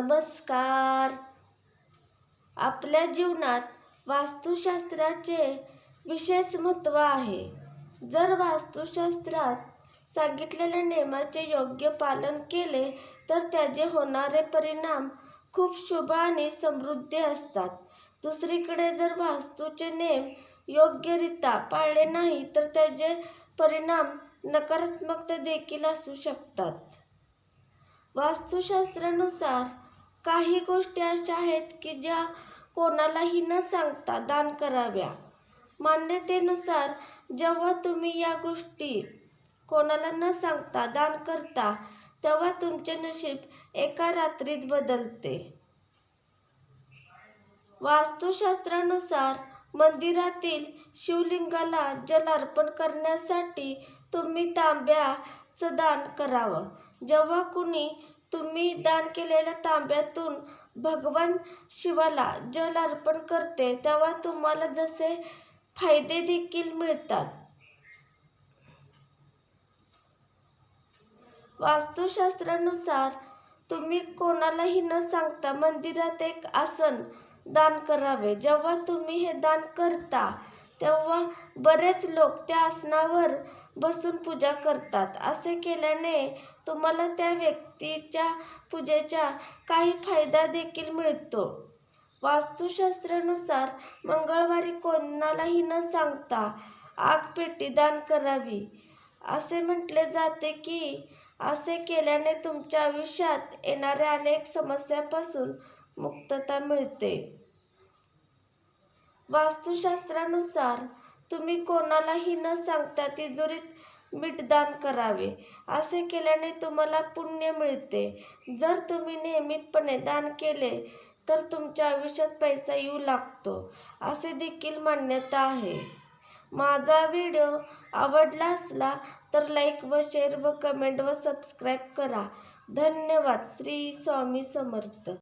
नमस्कार. आपल्या जीवनात वास्तुशास्त्राचे विशेष महत्त्व आहे. जर वास्तुशास्त्रात सांगितलेल्या नियमाचे योग्य पालन केले तर त्याचे होणारे परिणाम खूप शुभ आणि समृद्ध असतात. दुसरीकडे जर वास्तूचे नियम योग्यरित्या पाळले नाही तर त्याचे परिणाम नकारात्मक देखील असू शकतात. वास्तुशास्त्रानुसार काही गोष्टी अशा आहेत की ज्या कोणालाही न सांगता दान कराव्या. मान्यतेनुसार जेव्हा तुम्ही या गोष्टी कोणाला न सांगता दान करता तेव्हा तुमचे नशीब एका रात्रीत बदलते. वास्तुशास्त्रानुसार मंदिरातील शिवलिंगाला जल अर्पण करण्यासाठी तुम्ही तांब्याचं दान करावं. जेव्हा कुणी तुम्ही दान केलेल्या तांब्यातून भगवान शिवाला जल अर्पण करते तेव्हा तुम्हाला जसे फायदे देखील मिळतात. वास्तुशास्त्रानुसार तुम्ही कोणालाही न सांगता मंदिरात एक आसन दान करावे. जेव्हा तुम्ही हे दान करता तेव्हा बरेच लोक त्या आसनावर बसून पूजा करतात. असे केल्याने तुम्हाला त्या व्यक्तीच्या पूजेचा काही फायदा देखील मिळतो. वास्तुशास्त्रानुसार मंगळवारी कोणालाही न सांगता आगपेटी दान करावी. असे म्हटले जाते की असे केल्याने तुमच्या आयुष्यात येणाऱ्या अनेक समस्यापासून मुक्तता मिळते. वास्तुशास्त्रानुसार तुम्ही कोणालाही न सांगता तिजोरीत मीठ दान करावे. असे केल्याने तुम्हाला पुण्य मिळते. जर तुम्ही नियमितपणे दान केले तर तुमच्या आयुष्यात पैसा येऊ लागतो. असे देखील मान्यता आहे. माझा व्हिडिओ आवडला असला तर लाईक व शेअर व कमेंट व सबस्क्राईब करा. धन्यवाद. श्री स्वामी समर्थ.